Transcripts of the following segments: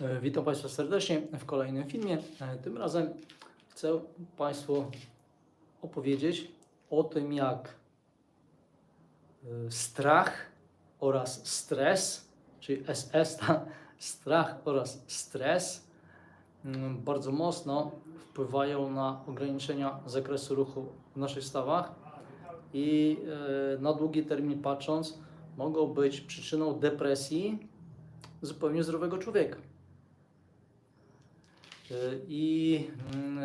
E, Witam Państwa serdecznie w kolejnym filmie. E, Tym razem chcę Państwu opowiedzieć o tym, jak e, strach oraz stres, czyli SS, strach oraz stres mm, bardzo mocno wpływają na ograniczenia zakresu ruchu w naszych stawach i na długi termin patrząc mogą być przyczyną depresji zupełnie zdrowego człowieka. E, I mm,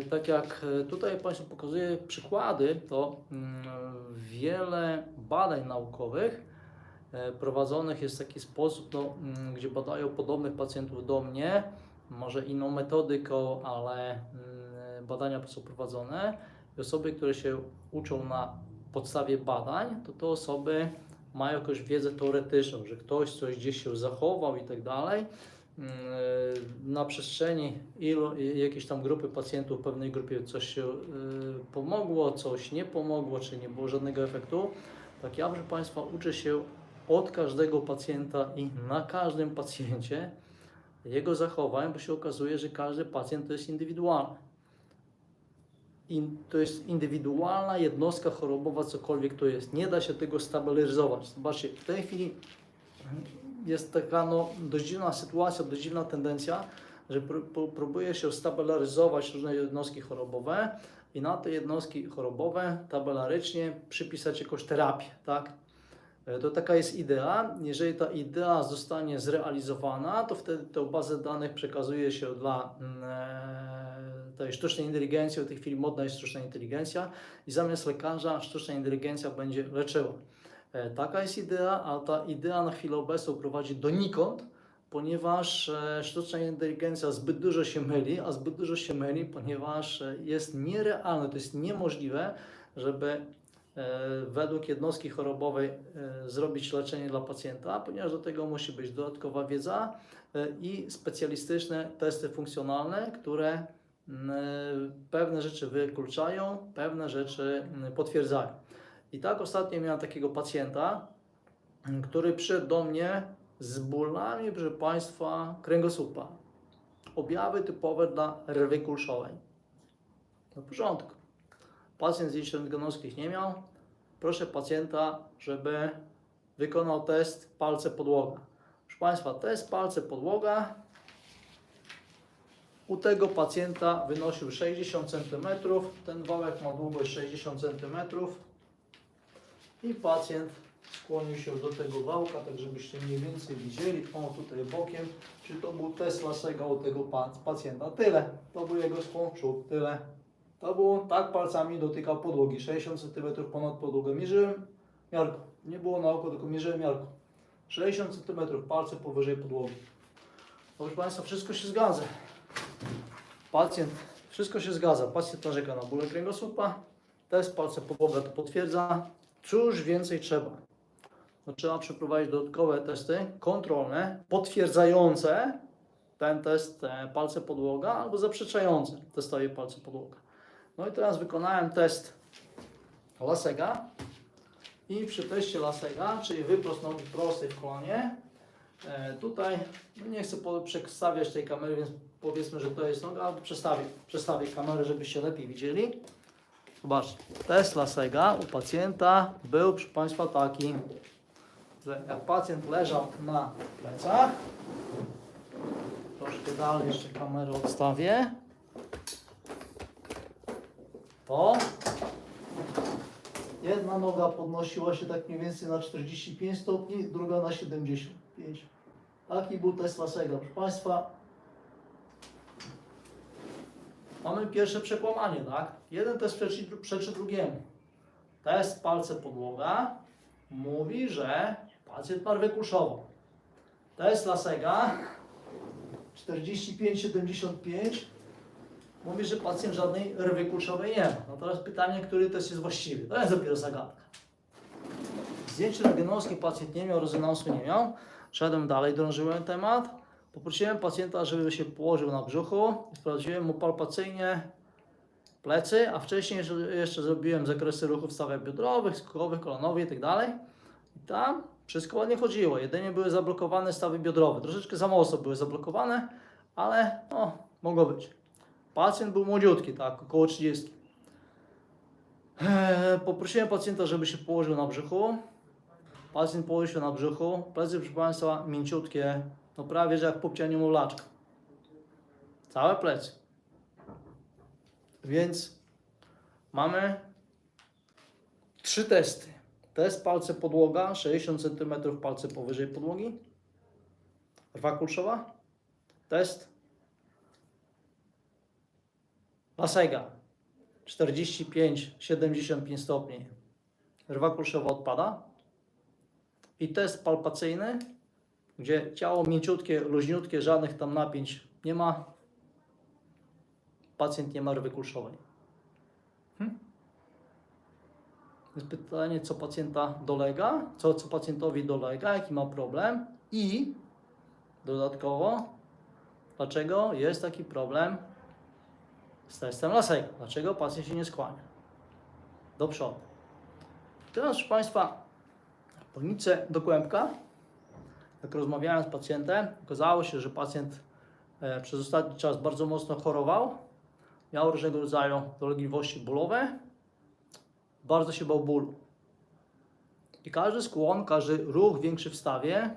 e, tak jak tutaj Państwu pokazuję przykłady, to mm, wiele badań naukowych e, prowadzonych jest w taki sposób, no, mm, gdzie badają podobnych pacjentów do mnie, może inną metodyką, ale badania są prowadzone i osoby, które się uczą na podstawie badań, to te osoby mają jakąś wiedzę teoretyczną, że ktoś coś gdzieś się zachował i tak dalej. Mm, Na przestrzeni ilu, jakiejś tam grupy pacjentów, pewnej grupie coś się y, pomogło, coś nie pomogło, czy nie było żadnego efektu. Tak ja, proszę Państwa, uczę się od każdego pacjenta i na każdym pacjencie jego zachowań, bo się okazuje, że każdy pacjent to jest indywidualny. I to jest indywidualna jednostka chorobowa, cokolwiek to jest. Nie da się tego stabilizować. Zobaczcie, w tej chwili jest taka no, dość dziwna sytuacja, dość dziwna tendencja, że pró- pró- próbuje się stabilizować różne jednostki chorobowe i na te jednostki chorobowe tabelarycznie przypisać jakąś terapię, tak? E, To taka jest idea. Jeżeli ta idea zostanie zrealizowana, to wtedy tę bazę danych przekazuje się dla mm, e, tej sztucznej inteligencji. W tej chwili modna jest sztuczna inteligencja i zamiast lekarza sztuczna inteligencja będzie leczyła. E, Taka jest idea, a ta idea na chwilę obecną prowadzi donikąd, ponieważ e, sztuczna inteligencja zbyt dużo się myli, a zbyt dużo się myli, ponieważ e, jest nierealne, to jest niemożliwe, żeby według jednostki chorobowej zrobić leczenie dla pacjenta, ponieważ do tego musi być dodatkowa wiedza i specjalistyczne testy funkcjonalne, które mm, pewne rzeczy wykluczają, pewne rzeczy mm, potwierdzają. I tak ostatnio miałem takiego pacjenta, który przyszedł do mnie z bólami, proszę Państwa, kręgosłupa. Objawy typowe dla rwy kulszowej. No w porządku. Pacjent zdjęć rentgenowskich nie miał. Proszę pacjenta, żeby wykonał test palce podłoga. Proszę Państwa, test palce podłoga u tego pacjenta wynosił 60 cm. Ten wałek ma długość 60 cm. I pacjent skłonił się do tego wałka, tak żebyście mniej więcej widzieli. O, tutaj bokiem. Czy to był test Lasega u tego pa- pacjenta? Tyle. To był jego skłon przód. Tyle. To było tak palcami dotykał podłogi. 60 cm ponad podłogę. Mierzyłem miarką. Nie było na oko, tylko mierzyłem miarką. 60 cm palce powyżej podłogi. Proszę Państwa, wszystko się zgadza. Pacjent, wszystko się zgadza. Pacjent narzeka na bóle kręgosłupa. Test palce podłoga to potwierdza. Cóż więcej trzeba? No, trzeba przeprowadzić dodatkowe testy kontrolne, potwierdzające ten test e, palce podłoga albo zaprzeczające testowi palce podłoga. No i teraz wykonałem test Lasega i przy teście Lasega, czyli wyprost nogi prostej w kolonie, e, tutaj no nie chcę przedstawiać tej kamery, więc powiedzmy, że to jest noga, albo przestawię, przestawię kamerę, żebyście lepiej widzieli. Zobaczcie, test Lasega u pacjenta był, proszę Państwa, taki, że jak pacjent leżał na plecach, troszkę dalej jeszcze kamerę odstawię, to jedna noga podnosiła się tak mniej więcej na 45 stopni, druga na 75. Taki był test Lasega. Proszę Państwa, mamy pierwsze przekłamanie, tak? Jeden test przeczy, przeczy drugiemu. Test palce podłoga mówi, że pacjent ma rwę kulszową. Test Lasega 45-75 mówi, że pacjent żadnej rwy kulszowej nie ma. No teraz pytanie, który test jest właściwy? To jest dopiero zagadka. Zdjęcie rentgenowskie pacjent nie miał, rezonansu nie miał. Szedłem dalej, drążyłem temat. Poprosiłem pacjenta, żeby się położył na brzuchu. Sprawdziłem mu palpacyjnie plecy, a wcześniej jeszcze, zrobiłem zakresy ruchów stawek biodrowych, skórowych, kolonowych itd. I tam Wszystko ładnie chodziło, jedynie były zablokowane stawy biodrowe. Troszeczkę za mocno były zablokowane, ale no, mogło być. Pacjent był młodziutki, tak, około 30. Eee, Poprosiłem pacjenta, żeby się położył na brzuchu. Pacjent położył się na brzuchu. Plecy, proszę Państwa, mięciutkie, no prawie że jak popcia niemowlaczka. Całe plecy. Więc mamy trzy testy. Test palce podłoga, 60 cm palce powyżej podłogi. Rwa kulszowa. Test Lasega 45-75 stopni. Rwa kulszowa odpada. I test palpacyjny, gdzie ciało mięciutkie, luźniutkie, żadnych tam napięć nie ma. Pacjent nie ma rwy kulszowej. Hmm? Jest pytanie, co pacjenta dolega, co, co pacjentowi dolega, jaki ma problem i dodatkowo, dlaczego jest taki problem z testem Lasego. Dlaczego pacjent się nie skłania do przodu. Teraz, proszę Państwa, polnicę do kłębka. Jak rozmawiałem z pacjentem, okazało się, że pacjent e, przez ostatni czas bardzo mocno chorował, miał różnego rodzaju dolegliwości bólowe, bardzo się bał bólu. I każdy skłon, każdy ruch większy w stawie,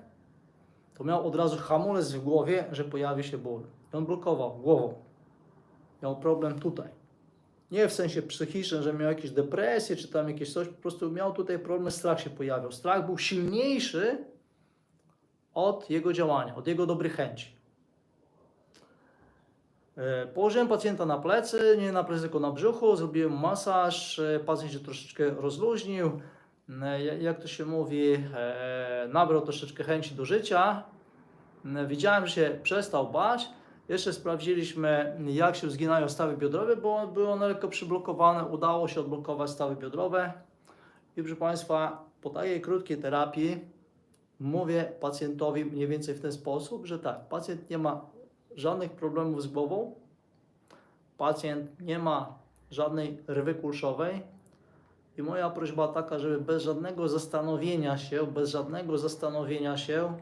to miał od razu hamulec w głowie, że pojawi się ból. I on blokował głową. Miał problem tutaj. Nie w sensie psychicznym, że miał jakieś depresje, czy tam jakieś coś, po prostu miał tutaj problem, strach się pojawiał. Strach był silniejszy od jego działania, od jego dobrych chęci. E, Położyłem pacjenta na plecy, nie na plecy, tylko na brzuchu, zrobiłem masaż, e, pacjent się troszeczkę rozluźnił, e, ja- jak to się mówi, nabrał troszeczkę chęci do życia. Widziałem, że się przestał bać. Jeszcze sprawdziliśmy, jak się zginają stawy biodrowe, bo były one lekko przyblokowane. Udało się odblokować stawy biodrowe. I proszę Państwa, po takiej krótkiej terapii mówię pacjentowi mniej więcej w ten sposób, że tak, pacjent nie ma żadnych problemów z głową, pacjent nie ma żadnej rwy kulszowej i moja prośba taka, żeby bez żadnego zastanowienia się, bez żadnego zastanowienia się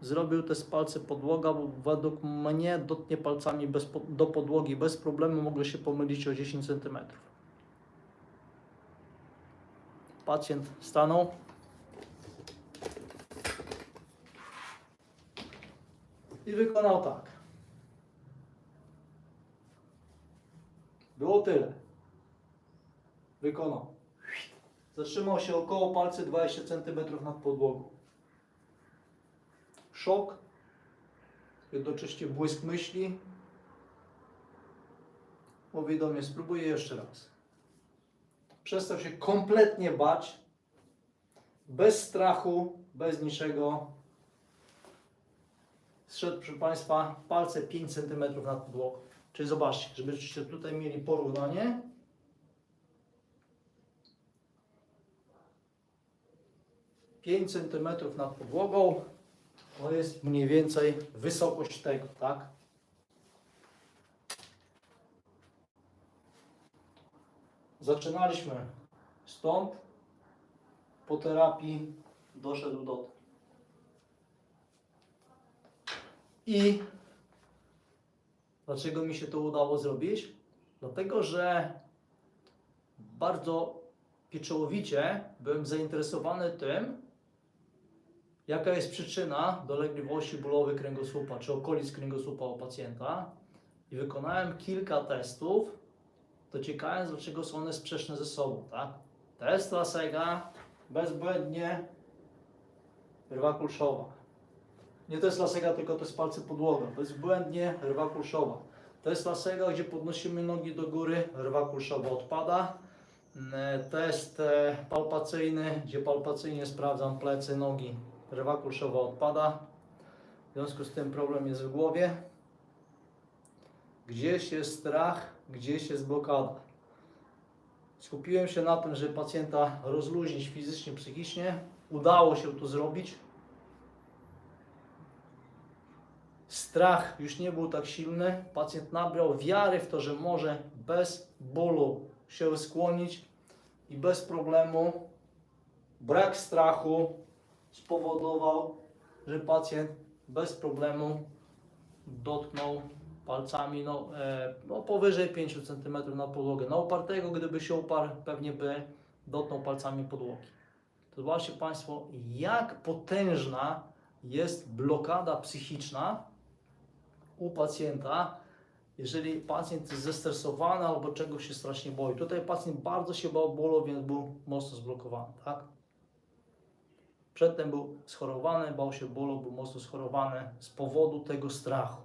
zrobił test palce podłoga, bo według mnie dotknie palcami bez, do podłogi bez problemu, mogę się pomylić o 10 cm. Pacjent stanął. I wykonał tak. Było tyle. Wykonał. Zatrzymał się około palce 20 cm nad podłogą. Szok, jednocześnie błysk myśli. Mówi do mnie, spróbuję jeszcze raz. Przestał się kompletnie bać, bez strachu, bez niczego. Zszedł, proszę Państwa, palce 5 cm nad podłogą. Czyli zobaczcie, żebyście tutaj mieli porównanie. Pięć centymetrów nad podłogą to jest mniej więcej wysokość tego, tak? Zaczynaliśmy stąd, po terapii doszedł do tego. I dlaczego mi się to udało zrobić? Dlatego, że bardzo pieczołowicie byłem zainteresowany tym, jaka jest przyczyna dolegliwości bólowych kręgosłupa czy okolic kręgosłupa u pacjenta i wykonałem kilka testów, dociekając, dlaczego są one sprzeczne ze sobą. Tak? Test Lasega bezbłędnie rwa kulszowa. Nie to jest Lasega, tylko to jest palce podłoga. Bezbłędnie rwa kulszowa. To jest Lasega, gdzie podnosimy nogi do góry, rwa kulszowa odpada. Mm, Test e, palpacyjny, gdzie palpacyjnie sprawdzam plecy, nogi, rwa kulszowa odpada. W związku z tym problem jest w głowie. Gdzieś jest strach, gdzieś jest blokada. Skupiłem się na tym, żeby pacjenta rozluźnić fizycznie, psychicznie. Udało się to zrobić. Strach już nie był tak silny. Pacjent nabrał wiary w to, że może bez bólu się skłonić i bez problemu, brak strachu, spowodował, że pacjent bez problemu dotknął palcami no, e, no powyżej 5 cm na podłogę. Na upartego, gdyby się uparł, pewnie by dotknął palcami podłogi. To zobaczcie Państwo, jak potężna jest blokada psychiczna u pacjenta, jeżeli pacjent jest zestresowany albo czegoś się strasznie boi. Tutaj pacjent bardzo się bał bólu, więc był mocno zblokowany, tak? Przedtem był schorowany, bał się bólu, był mocno schorowany z powodu tego strachu.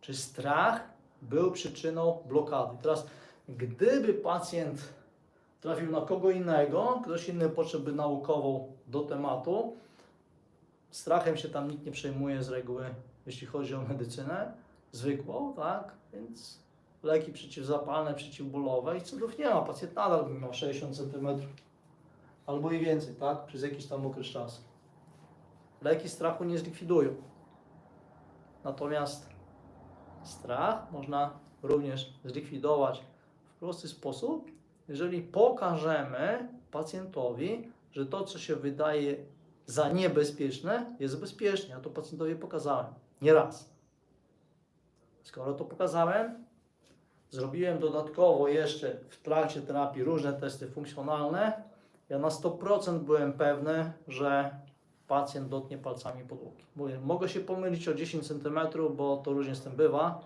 Czy strach był przyczyną blokady? Teraz, gdyby pacjent trafił na kogo innego, ktoś inny podszedłby naukowo do tematu, strachem się tam nikt nie przejmuje z reguły, jeśli chodzi o medycynę zwykłą, tak? Więc leki przeciwzapalne, przeciwbólowe i cudów nie ma. Pacjent nadal miał 60 cm albo i więcej, tak? Przez jakiś tam okres czasu. Leki strachu nie zlikwidują. Natomiast strach można również zlikwidować w prosty sposób, jeżeli pokażemy pacjentowi, że to, co się wydaje za niebezpieczne, jest bezpieczne. Ja to pacjentowi pokazałem nie raz. Skoro to pokazałem, zrobiłem dodatkowo jeszcze w trakcie terapii różne testy funkcjonalne, ja na 100% byłem pewny, że pacjent dotknie palcami podłogi. Mówię, mogę się pomylić o 10 cm, bo to różnie z tym bywa.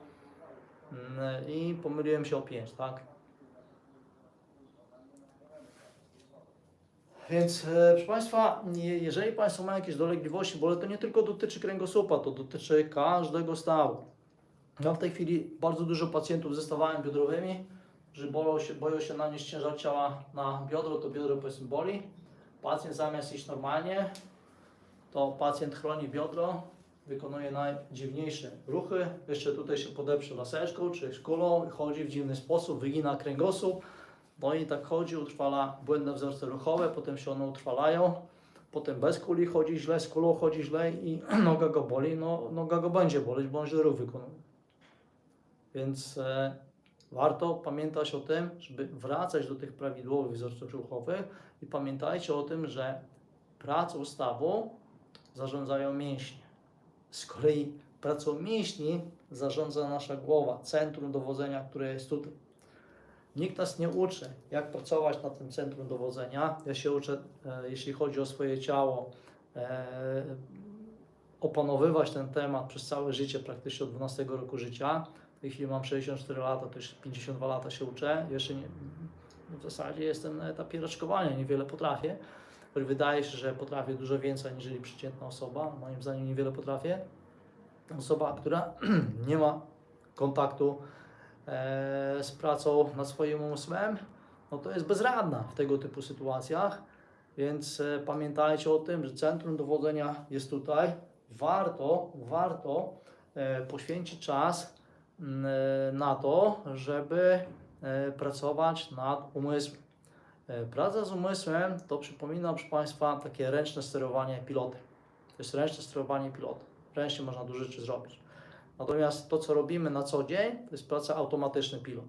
Mm, I pomyliłem się o 5, tak? Więc e, proszę Państwa, je- jeżeli Państwo mają jakieś dolegliwości, bo to nie tylko dotyczy kręgosłupa, to dotyczy każdego stawu. Ja w tej chwili bardzo dużo pacjentów ze stawami biodrowymi, że boją się, boją się nanieść ciężar ciała na biodro, to biodro powiedzmy boli. Pacjent zamiast iść normalnie, to pacjent chroni biodro, wykonuje najdziwniejsze ruchy. Jeszcze tutaj się podeprze laseczką czy szkulą, chodzi w dziwny sposób, wygina kręgosłup. No i tak chodzi, utrwala błędne wzorce ruchowe, potem się one utrwalają. Potem bez kuli chodzi źle, z kulą chodzi źle i noga go boli. No, noga go będzie boleć, bo on źle ruch wykonuje. Więc e, warto pamiętać o tym, żeby wracać do tych prawidłowych wzorców ruchowych i pamiętajcie o tym, że pracą stawu zarządzają mięśnie. Z kolei pracą mięśni zarządza nasza głowa, centrum dowodzenia, które jest tutaj. Nikt nas nie uczy, jak pracować na tym centrum dowodzenia. Ja się uczę, e, jeśli chodzi o swoje ciało, e, opanowywać ten temat przez całe życie, praktycznie od 12 roku życia. W tej chwili mam 64 lata, to już 52 lata się uczę. Jeszcze nie, w zasadzie jestem na etapie raczkowania, niewiele potrafię. Choć wydaje się, że potrafię dużo więcej niż przeciętna osoba. Moim zdaniem niewiele potrafię. Osoba, która nie ma kontaktu z pracą nad swoim umysłem, no to jest bezradna w tego typu sytuacjach. Więc e, pamiętajcie o tym, że centrum dowodzenia jest tutaj. Warto, warto e, poświęcić czas m, e, na to, żeby e, pracować nad umysłem. E, Praca z umysłem to przypomina, proszę Państwa, takie ręczne sterowanie pilotem. To jest ręczne sterowanie pilotem. Ręcznie można dużo rzeczy zrobić. Natomiast to, co robimy na co dzień, to jest praca automatyczny pilot.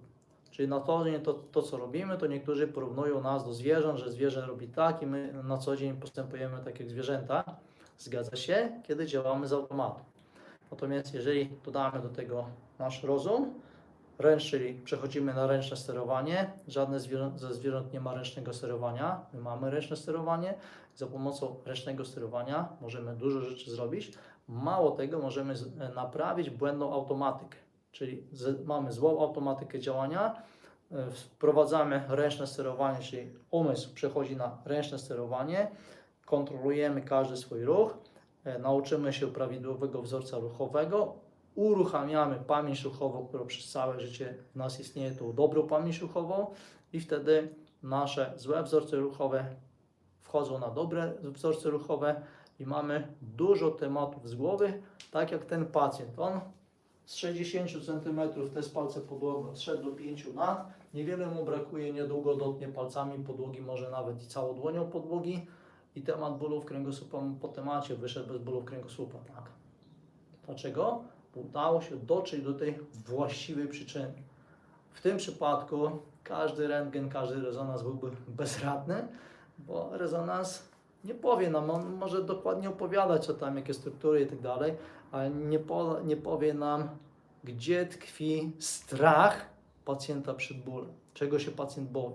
Czyli na co dzień to, to, co robimy, to niektórzy porównują nas do zwierząt, że zwierzę robi tak i my na co dzień postępujemy tak jak zwierzęta. Zgadza się, kiedy działamy z automatu. Natomiast jeżeli dodamy do tego nasz rozum, ręcz, czyli przechodzimy na ręczne sterowanie, żadne zwierzę, ze zwierząt nie ma ręcznego sterowania, my mamy ręczne sterowanie, za pomocą ręcznego sterowania możemy dużo rzeczy zrobić. Mało tego, możemy e, naprawić błędną automatykę, czyli mamy złą automatykę działania, e, wprowadzamy ręczne sterowanie, czyli umysł przechodzi na ręczne sterowanie, kontrolujemy każdy swój ruch, e, nauczymy się prawidłowego wzorca ruchowego, uruchamiamy pamięć ruchową, która przez całe życie w nas istnieje, tą dobrą pamięć ruchową i wtedy nasze złe wzorce ruchowe wchodzą na dobre wzorce ruchowe i mamy dużo tematów z głowy, tak jak ten pacjent. On z 60 cm te palce podłogą zszedł do 5 nad, niewiele mu brakuje, niedługo dotknie palcami podłogi, może nawet i całą dłonią podłogi i temat bólów kręgosłupa mu po temacie wyszedł bez bólów kręgosłupa, tak. Dlaczego? Bo udało się dotrzeć do tej właściwej przyczyny. W tym przypadku każdy rentgen, każdy rezonans byłby bezradny, bo rezonans Nie powie nam, on może dokładnie opowiadać, co tam, jakie struktury i tak dalej, ale nie, po, nie powie nam, gdzie tkwi strach pacjenta przed bólem, czego się pacjent boi.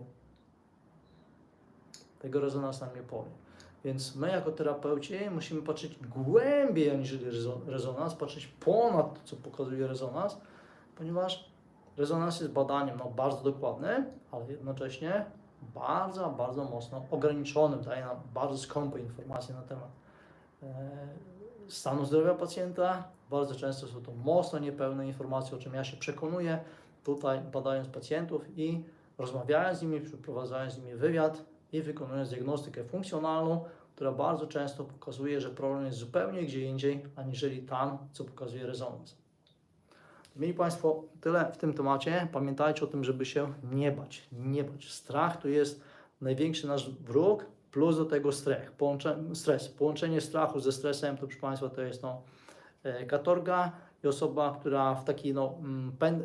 Tego rezonans nam nie powie. Więc my jako terapeuci musimy patrzeć głębiej rezo- rezonans, patrzeć ponad to, co pokazuje rezonans, ponieważ rezonans jest badaniem no, bardzo dokładnym, ale jednocześnie bardzo, bardzo mocno ograniczonym. Daje nam bardzo skąpe informacje na temat e, stanu zdrowia pacjenta. Bardzo często są to mocno niepełne informacje, o czym ja się przekonuję tutaj badając pacjentów i rozmawiając z nimi, przeprowadzając z nimi wywiad i wykonując diagnostykę funkcjonalną, która bardzo często pokazuje, że problem jest zupełnie gdzie indziej, aniżeli tam, co pokazuje rezonans. Mieli Państwo tyle w tym temacie. Pamiętajcie o tym, żeby się nie bać. Nie bać. Strach to jest największy nasz wróg, plus do tego stres. Połącze, stres. Połączenie strachu ze stresem to, proszę Państwa, to jest no, e, katorga i osoba, która w taki no, mm, pę, e,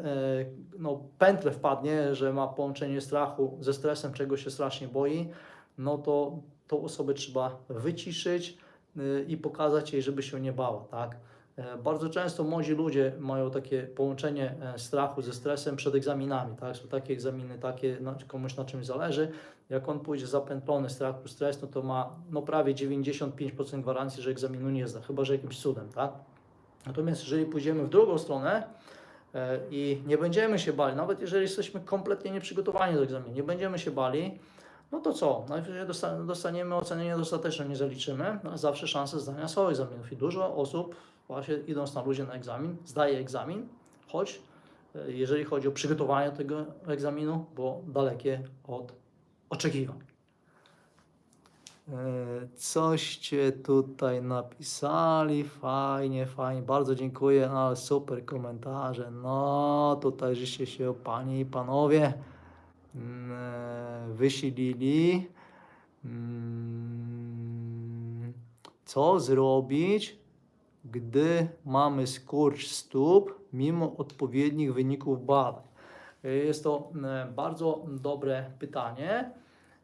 no, pętlę wpadnie, że ma połączenie strachu ze stresem, czego się strasznie boi, no to tą osobę trzeba wyciszyć y, i pokazać jej, żeby się nie bała, tak? E, Bardzo często młodzi ludzie mają takie połączenie e, strachu ze stresem przed egzaminami. Tak? Są takie egzaminy, takie no, komuś na czymś zależy. Jak on pójdzie zapętlony strach plus stres, no to ma no, prawie 95% gwarancji, że egzaminu nie zda, chyba że jakimś cudem. Tak? Natomiast jeżeli pójdziemy w drugą stronę e, i nie będziemy się bali, nawet jeżeli jesteśmy kompletnie nieprzygotowani do egzaminu, nie będziemy się bali, no to co? Najwyżej dosta- dostaniemy ocenienie dostateczne, nie zaliczymy, no, a zawsze szanse zdania są egzaminów i dużo osób właśnie idąc na luzie na egzamin, zdaje egzamin, choć e, jeżeli chodzi o przygotowanie tego egzaminu, było dalekie od oczekiwań. E, Coście tutaj napisali, fajnie, fajnie, bardzo dziękuję, ale super komentarze, no tutaj żeście się panie i panowie mm, e, wysilili. Mm, Co zrobić, gdy mamy skurcz stóp mimo odpowiednich wyników badań? Jest to e, bardzo dobre pytanie.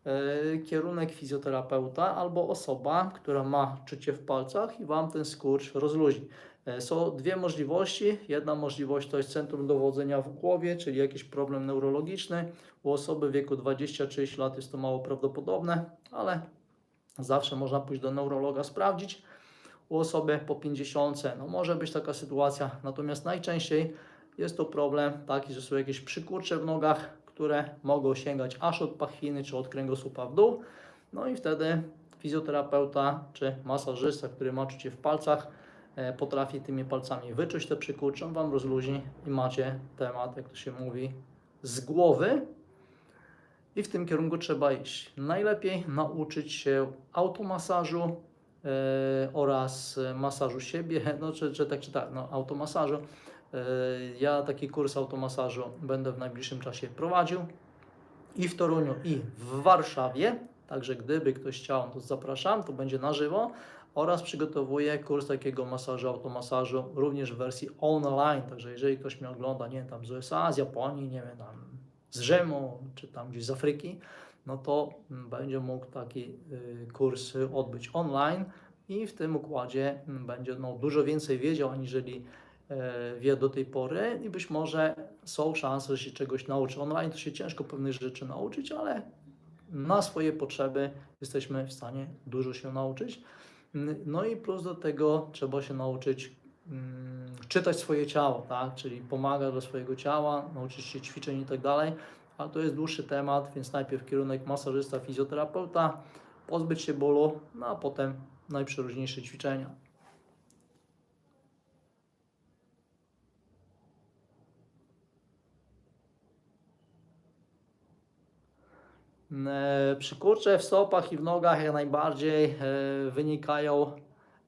E, Kierunek fizjoterapeuta albo osoba, która ma czucie w palcach i Wam ten skurcz rozluźni. E, Są dwie możliwości. Jedna możliwość to jest centrum dowodzenia w głowie, czyli jakiś problem neurologiczny. U osoby w wieku 20-30 lat jest to mało prawdopodobne, ale zawsze można pójść do neurologa sprawdzić u osoby po 50. No może być taka sytuacja, natomiast najczęściej jest to problem taki, że są jakieś przykurcze w nogach, które mogą sięgać aż od pachwiny czy od kręgosłupa w dół. No i wtedy fizjoterapeuta czy masażysta, który ma czucie w palcach, e, potrafi tymi palcami wyczuć te przykurcze, on Wam rozluźni i macie temat, jak to się mówi, z głowy i w tym kierunku trzeba iść. Najlepiej nauczyć się automasażu oraz masażu siebie, no czy, czy tak czy tak, no automasażu. E, ja taki kurs automasażu będę w najbliższym czasie prowadził i w Toruniu, i w Warszawie. Także gdyby ktoś chciał, to zapraszam, to będzie na żywo. Oraz przygotowuję kurs takiego masażu, automasażu również w wersji online. Także jeżeli ktoś mnie ogląda, nie wiem, tam z USA, z Japonii, nie wiem, tam z Rzymu, czy tam gdzieś z Afryki, no to mm, będzie mógł taki y, kurs odbyć online i w tym układzie mm, będzie no, dużo więcej wiedział, aniżeli e, wie do tej pory i być może są szanse, że się czegoś nauczy. Online to się ciężko pewnych rzeczy nauczyć, ale na swoje potrzeby jesteśmy w stanie dużo się nauczyć. Mm, No i plus do tego trzeba się nauczyć czytać swoje ciało, tak? czyli pomagać dla swojego ciała, nauczyć się ćwiczeń i tak dalej, to jest dłuższy temat, więc najpierw kierunek masażysta, fizjoterapeuta, pozbyć się bólu, no a potem najprzeróżniejsze ćwiczenia. E, Przykurcze w stopach i w nogach jak najbardziej e, wynikają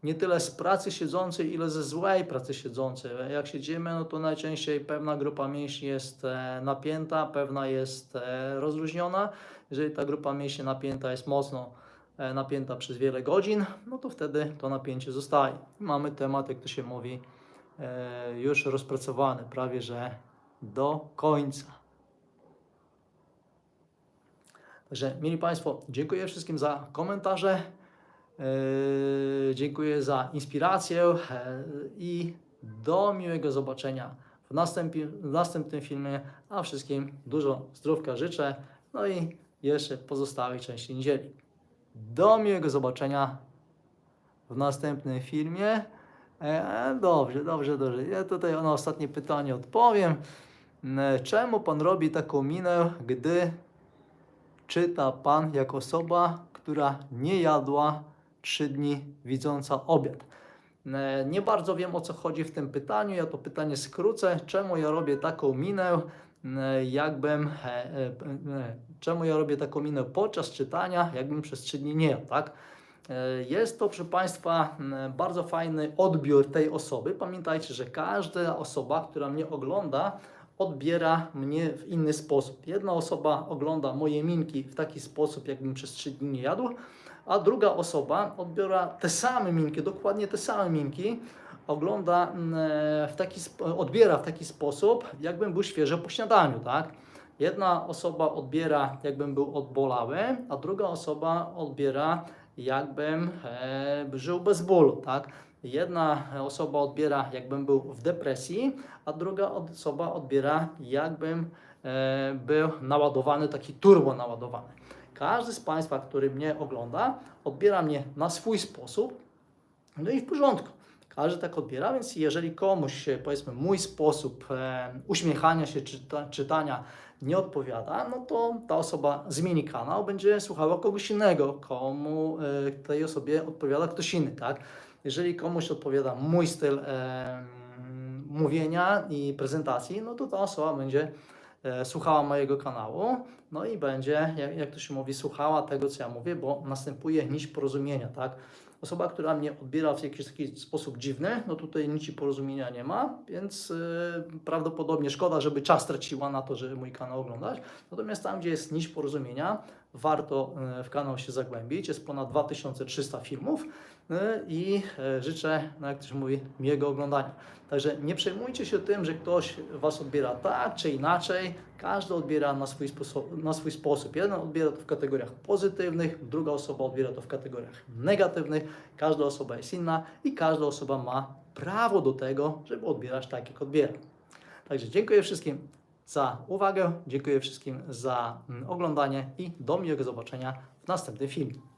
nie tyle z pracy siedzącej, ile ze złej pracy siedzącej. Jak siedzimy, no to najczęściej pewna grupa mięśni jest e, napięta, pewna jest e, rozluźniona. Jeżeli ta grupa mięśni napięta jest mocno e, napięta przez wiele godzin, no to wtedy to napięcie zostaje. Mamy temat, jak to się mówi, już rozpracowany, prawie że do końca. Także, mieli Państwo, dziękuję wszystkim za komentarze. Yy, dziękuję za inspirację e, i do miłego zobaczenia w następie, w następnym filmie, a wszystkim dużo zdrówka życzę, no i jeszcze pozostałej części niedzieli. Do miłego zobaczenia w następnym filmie. E, dobrze, dobrze, dobrze. Ja tutaj na ostatnie pytanie odpowiem. E, Czemu pan robi taką minę, gdy czyta pan jako osoba, która nie jadła trzy dni widząca obiad? E, Nie bardzo wiem o co chodzi w tym pytaniu. Ja to pytanie skrócę. Czemu ja robię taką minę, e, jakbym. e, Czemu ja robię taką minę podczas czytania, jakbym przez trzy dni nie jadł, tak? Jest to, proszę Państwa, bardzo fajny odbiór tej osoby. Pamiętajcie, że każda osoba, która mnie ogląda, odbiera mnie w inny sposób. Jedna osoba ogląda moje minki w taki sposób, jakbym przez trzy dni nie jadł, a druga osoba odbiera te same minki, dokładnie te same minki, ogląda mm, e, w taki, sp- odbiera w taki sposób, jakbym był świeżo po śniadaniu, tak? Jedna osoba odbiera, jakbym był odbolały, a druga osoba odbiera, jakbym e, żył bez bólu, tak? Jedna osoba odbiera, jakbym był w depresji, a druga osoba odbiera, jakbym e, był naładowany, taki turbo naładowany. Każdy z Państwa, który mnie ogląda, odbiera mnie na swój sposób, no i w porządku. Każdy tak odbiera, więc jeżeli komuś, e, powiedzmy, mój sposób e, uśmiechania się, czyta, czytania nie odpowiada, no to ta osoba zmieni kanał, będzie słuchała kogoś innego, komu e, tej osobie odpowiada ktoś inny, tak? Jeżeli komuś odpowiada mój styl e, mówienia i prezentacji, no to ta osoba będzie e, słuchała mojego kanału, no i będzie, jak, jak to się mówi, słuchała tego, co ja mówię, bo następuje nić porozumienia, tak? Osoba, która mnie odbiera w jakiś taki sposób dziwny, no tutaj nici porozumienia nie ma, więc y, prawdopodobnie szkoda, żeby czas traciła na to, żeby mój kanał oglądać. Natomiast tam, gdzie jest nić porozumienia, warto y, w kanał się zagłębić. Jest ponad 2300 filmów y, i y, życzę, no jak to się mówi, miłego oglądania. Także nie przejmujcie się tym, że ktoś Was odbiera tak czy inaczej. Każdy odbiera na swój, sposób, na swój sposób. Jeden odbiera to w kategoriach pozytywnych, druga osoba odbiera to w kategoriach negatywnych. Każda osoba jest inna i każda osoba ma prawo do tego, żeby odbierać tak, jak odbiera. Także dziękuję wszystkim za uwagę, dziękuję wszystkim za mm, oglądanie i do miłego zobaczenia w następnym filmie.